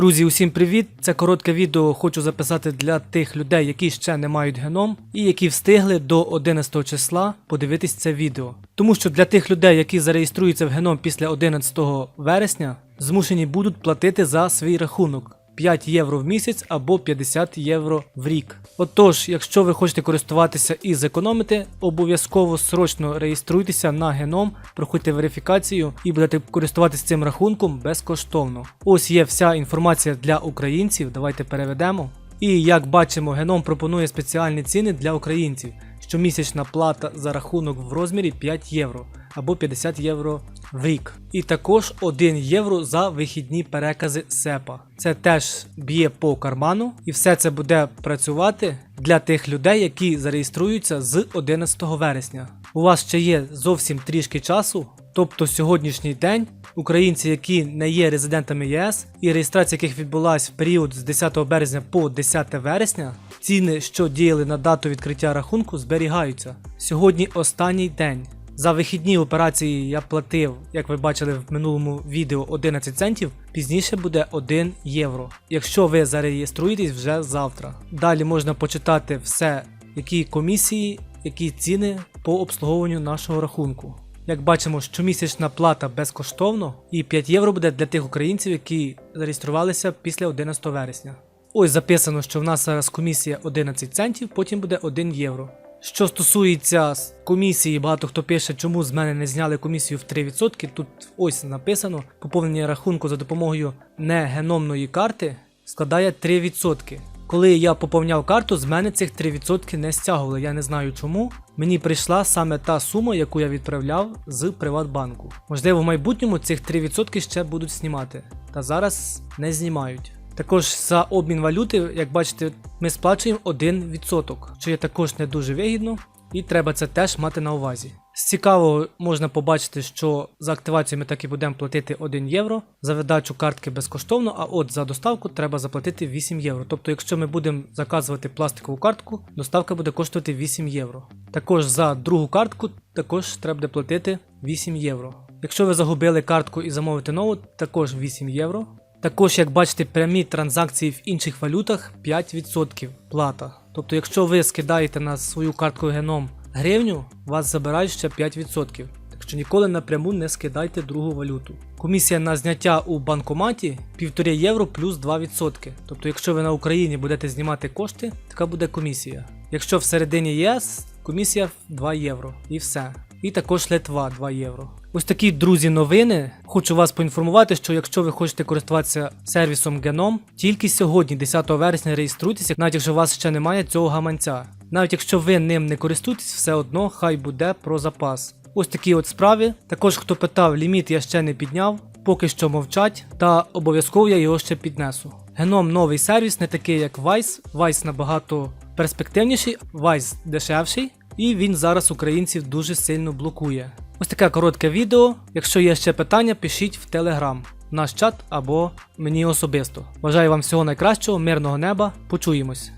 Друзі, усім привіт! Це коротке відео хочу записати для тих людей, які ще не мають геном і які встигли до 11 числа подивитись це відео. Тому що для тих людей, які зареєструються в геном після 11 вересня, змушені будуть платити за свій рахунок. 5 євро в місяць або 50 євро в рік. Отож, якщо ви хочете користуватися і зекономити, обов'язково срочно реєструйтеся на геном, проходьте верифікацію і будете користуватися цим рахунком безкоштовно. Ось є вся інформація для українців. Давайте переведемо. І як бачимо, геном пропонує спеціальні ціни для українців. Щомісячна плата за рахунок в розмірі 5 євро або 50 євро в рік. І також 1 євро за вихідні перекази СЕПА. Це теж б'є по карману, і все це буде працювати для тих людей, які зареєструються з 11 вересня. У вас ще є зовсім трішки часу. Тобто сьогоднішній день українці, які не є резидентами ЄС, і реєстрація яких відбулась в період з 10 березня по 10 вересня, ціни, що діяли на дату відкриття рахунку, зберігаються. Сьогодні останній день. За вихідні операції я платив, як ви бачили в минулому відео, 11 центів. Пізніше буде 1 євро. Якщо ви зареєструєтесь вже завтра. Далі можна почитати все, які комісії, які ціни по обслуговуванню нашого рахунку. Як бачимо, щомісячна плата безкоштовно і 5 євро буде для тих українців, які зареєструвалися після 11 вересня. Ось записано, що в нас зараз комісія 11 центів, потім буде 1 євро. Що стосується комісії, багато хто пише, чому з мене не зняли комісію в 3%. Тут ось написано, поповнення рахунку за допомогою негеномної карти складає 3%. Коли я поповняв карту, з мене цих 3% не стягували. Я не знаю чому. Мені прийшла саме та сума, яку я відправляв з Приватбанку. Можливо, в майбутньому цих 3% ще будуть знімати. Та зараз не знімають. Також за обмін валюти, як бачите, ми сплачуємо 1%, що є також не дуже вигідно, і треба це теж мати на увазі. З цікавого можна побачити, що за активацію ми так і будемо платити 1 євро, за видачу картки безкоштовно, а от за доставку треба заплатити 8 євро. Тобто, якщо ми будемо заказувати пластикову картку, доставка буде коштувати 8 євро. Також за другу картку також треба буде платити 8 євро. Якщо ви загубили картку і замовите нову, також 8 євро. Також, як бачите, прямі транзакції в інших валютах 5% плата. Тобто, якщо ви скидаєте на свою картку геном гривню, вас забирають ще 5%. Так що ніколи напряму не скидайте другу валюту. Комісія на зняття у банкоматі 1,5 євро плюс 2%. Тобто, якщо ви на Україні будете знімати кошти, така буде комісія. Якщо всередині ЄС, комісія 2 євро і все. І також Литва 2 євро. Ось такі друзі новини. Хочу вас поінформувати, що якщо ви хочете користуватися сервісом Геном, тільки сьогодні, 10 вересня, реєструйтеся, навіть якщо у вас ще немає цього гаманця. Навіть якщо ви ним не користуєтесь, все одно хай буде про запас. Ось такі от справи. Також хто питав, ліміт я ще не підняв, поки що мовчать, та обов'язково я його ще піднесу. Геном новий сервіс, не такий як Vice. Vice набагато перспективніший, Vice дешевший, і він зараз українців дуже сильно блокує. Ось таке коротке відео. Якщо є ще питання, пишіть в Телеграм, в наш чат або мені особисто. Бажаю вам всього найкращого, мирного неба. Почуємось.